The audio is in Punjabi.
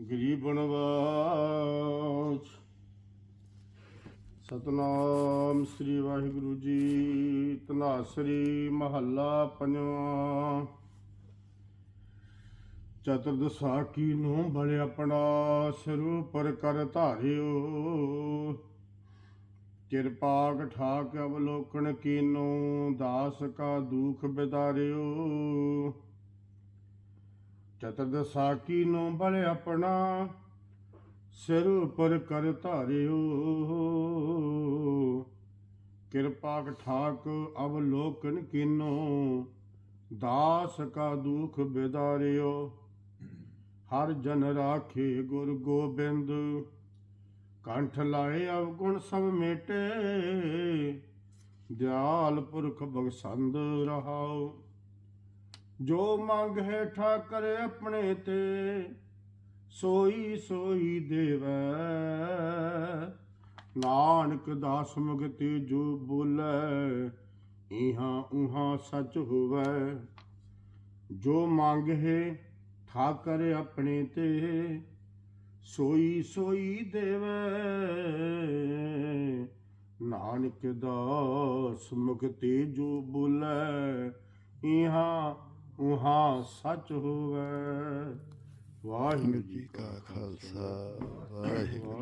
ਗਰੀਬ ਨਵਾਜ ਸਤਨਾਮ ਸ੍ਰੀ ਵਾਹਿਗੁਰੂ ਜੀ ਤਨਾਸਰੀ ਮਹੱਲਾ ਪੰਜਵਾਂ। ਚਤੁਰਦਸਾ ਕੀ ਨੂੰ ਬਲੇ ਆਪਣਾ ਸਿਰ ਪਰ ਕਰ ਧਾਰਿਓ। ਕਿਰਪਾਕ ਠਾਕ ਅਵਲੋਕਨ ਕੀਨੋ, ਦਾਸ ਕਾ ਦੁਖ ਬਿਦਾਰਿਓ। ਚਤੁਰਦਸਾ ਕੀ ਨੂੰ ਬਲ ਆਪਣਾ ਸਿਰ ਉਪਰ ਕਰ ਧਾਰਿਓ। ਕਿਰਪਾ ਠਾਕ ਅਵਲੋਕਨ ਕੀਨੋ, ਦਾਸ ਕਾ ਦੁਖ ਬਿਦਾਰਿਓ। ਹਰ ਜਨ ਰਾਖੇ ਗੁਰ ਗੋਬਿੰਦ, ਕੰਠ ਲਾਏ ਅਵਗੁਣ ਸਭ ਮੇਟੇ। ਦਿਆਲ ਪੁਰਖ ਬਖਸ਼ੰਦ ਰਹਾਓ। ਜੋ ਮੰਗ ਹੈ ਠਾਕਰ ਆਪਣੇ ਤੇ, ਸੋਈ ਸੋਈ ਦੇਵੈ। ਨਾਨਕ ਦਾਸ ਮੁਗਤੀ ਜੋ ਬੋਲੇ, ਇਹਾਂ ਉਹਾਂ ਸੱਚ ਹੋਵੇ। ਜੋ ਮੰਗ ਹੈ ਠਾਕਰ ਆਪਣੇ ਤੇ, ਸੋਈ ਸੋਈ ਦੇਵੈ। ਨਾਨਕ ਦਾਸ ਮੁਕਤੀ ਜੋ ਬੁਲੇ, ਇਹਾਂ ਉਹਾਂ ਸੱਚ ਹੋਵੇ। ਵਾਹਿਗੁਰੂ ਜੀ ਕਾ ਖਾਲਸਾ। ਵਾਹਿਗੁਰੂ